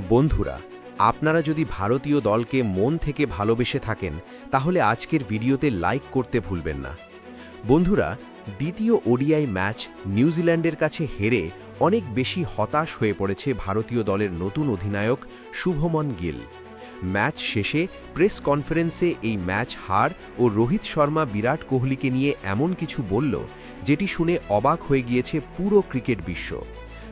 বন্ধুরা, আপনারা যদি ভারতীয় দলকে মন থেকে ভালোবেসে থাকেন, তাহলে আজকের ভিডিওতে লাইক করতে ভুলবেন না। বন্ধুরা, দ্বিতীয় ওডিআই ম্যাচ নিউজিল্যান্ডের কাছে হেরে অনেক বেশি হতাশ হয়ে পড়েছে ভারতীয় দলের নতুন অধিনায়ক শুভমন গিল। ম্যাচ শেষে প্রেস কনফারেন্সে এই ম্যাচ হার ও রোহিত শর্মা বিরাট কোহলিকে নিয়ে এমন কিছু বলল, যেটি শুনে অবাক হয়ে গিয়েছে পুরো ক্রিকেট বিশ্ব।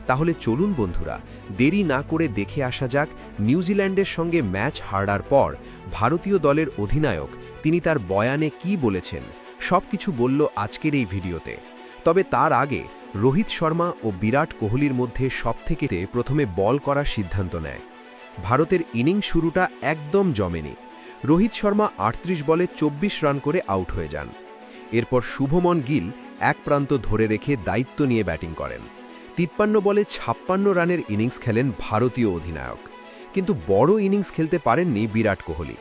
তাহলে চলুন বন্ধুরা, দেরি না করে দেখে আসা যাক নিউজিল্যান্ডের সঙ্গে ম্যাচ হারার পর ভারতীয় দলের অধিনায়ক তিনি তার বয়ানে কি বলেছেন সব কিছু বলল আজকের এই ভিডিওতে। তবে তার আগে রোহিত শর্মা ও বিরাট কোহলির মধ্যে সবথেকে প্রথমে বল করার সিদ্ধান্ত নেয়। ভারতের ইনিংস শুরুটা একদম জমেনি। রোহিত শর্মা আটত্রিশ বলে ২৪ রান করে আউট হয়ে যান। এরপর শুভমন গিল এক প্রান্ত ধরে রেখে দায়িত্ব নিয়ে ব্যাটিং করেন। তিপ্পান্ন বলে ছাপ্পান্ন রানের ইনিংস খেলেন ভারতীয় অধিনায়ক। কিন্তু বড় ইনিংস খেলতে পারেননি বিরাট কোহলি।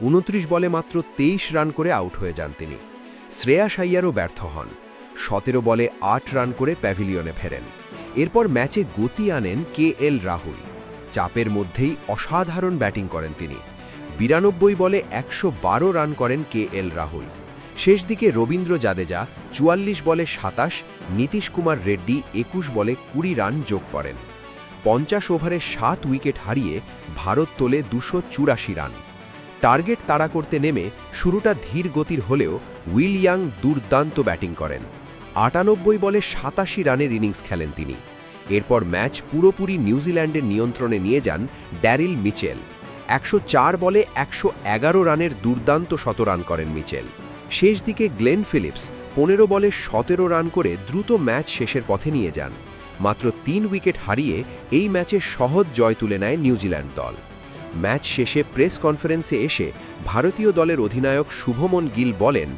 উনত্রিশ বলে মাত্র তেইশ রান করে আউট হয়ে যান তিনি। শ্রেয়াস আইয়ারও ব্যর্থ হন। সতেরো বলে আট রান করে প্যাভিলিয়নে ফেরেন। এরপর ম্যাচে গতি আনেন কে এল রাহুল। চাপের মধ্যেই অসাধারণ ব্যাটিং করেন তিনি। বিরানব্বই বলে একশো বারো রান করেন কে এল রাহুল। শেষ দিকে রবীন্দ্র জাদেজা চুয়াল্লিশ বলে সাতাশ, নীতিশ কুমার রেড্ডি একুশ বলে কুড়ি রান যোগ করেন। পঞ্চাশ ওভারে সাত উইকেট হারিয়ে ভারত তোলে দুশো চুরাশি রান। টার্গেট তাড়া করতে নেমে শুরুটা ধীর গতির হলেও উইল ইয়াং দুর্দান্ত ব্যাটিং করেন। আটানব্বই বলে সাতাশি রানের ইনিংস খেলেন তিনি। এরপর ম্যাচ পুরোপুরি নিউজিল্যান্ডের নিয়ন্ত্রণে নিয়ে যান ড্যারিল মিচেল। একশো চার বলে একশো এগারো রানের দুর্দান্ত শতরান করেন মিচেল। শেষ দিকে গ্লেন ফিলিপস পনেরো বলে সতেরো রান করে দ্রুত ম্যাচ শেষের পথে নিয়ে যান। মাত্র তিন উইকেট হারিয়ে এই ম্যাচে সহজ জয় তুলে নেয় নিউজিল্যান্ড দল। ম্যাচ শেষে প্রেস কনফারেন্সে এসে ভারতীয় দলের অধিনায়ক শুভমন গিল বলেন,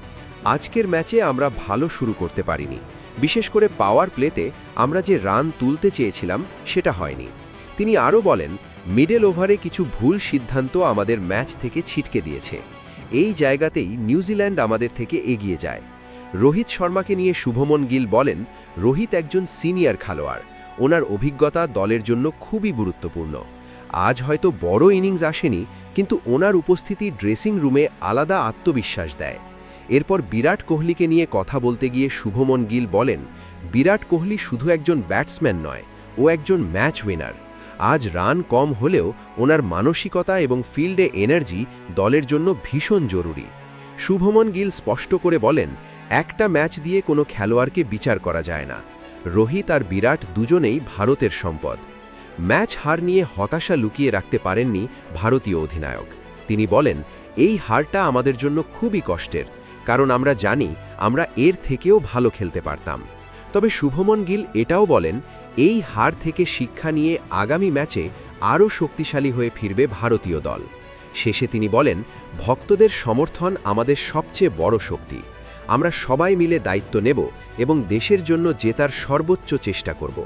আজকের ম্যাচে আমরা ভালো শুরু করতে পারিনি। বিশেষ করে পাওয়ার প্লেতে আমরা যে রান তুলতে চেয়েছিলাম সেটা হয়নি। তিনি আরও বলেন, মিডল ওভারে কিছু ভুল সিদ্ধান্ত আমাদের ম্যাচ থেকে ছিটকে দিয়েছে। এই জায়গাতেই নিউজিল্যান্ড আমাদের থেকে এগিয়ে যায়। রোহিত শর্মাকে নিয়ে শুভমন গিল বলেন, রোহিত একজন সিনিয়র খেলোয়াড়। ওনার অভিজ্ঞতা দলের জন্য খুবই গুরুত্বপূর্ণ। আজ হয়তো বড় ইনিংস আসেনি, কিন্তু ওনার উপস্থিতি ড্রেসিং রুমে আলাদা আত্মবিশ্বাস দেয়। এরপর বিরাট কোহলিকে নিয়ে কথা বলতে গিয়ে শুভমন গিল বলেন, বিরাট কোহলি শুধু একজন ব্যাটসম্যান নয়, ও একজন ম্যাচ উইনার। আজ রান কম হলেও ওনার মানসিকতা এবং ফিল্ডে এনার্জি দলের জন্য ভীষণ জরুরি। শুভমন গিল স্পষ্ট করে বলেন, একটা ম্যাচ দিয়ে কোনো খেলোয়াড়কে বিচার করা যায় না। রোহিত আর বিরাট দুজনেই ভারতের সম্পদ। ম্যাচ হার নিয়ে হতাশা লুকিয়ে রাখতে পারেননি ভারতীয় অধিনায়ক। তিনি বলেন, এই হারটা আমাদের জন্য খুবই কষ্টের, কারণ আমরা জানি আমরা এর থেকেও ভালো খেলতে পারতাম। তবে শুভমন গিল এটাও বলেন, এই হার থেকে শিক্ষা নিয়ে আগামী ম্যাচে আরও শক্তিশালী হয়ে ফিরবে ভারতীয় দল। শেষে তিনি বলেন, ভক্তদের সমর্থন আমাদের সবচেয়ে বড় শক্তি। আমরা সবাই মিলে দায়িত্ব নেব এবং দেশের জন্য জেতার সর্বোচ্চ চেষ্টা করব।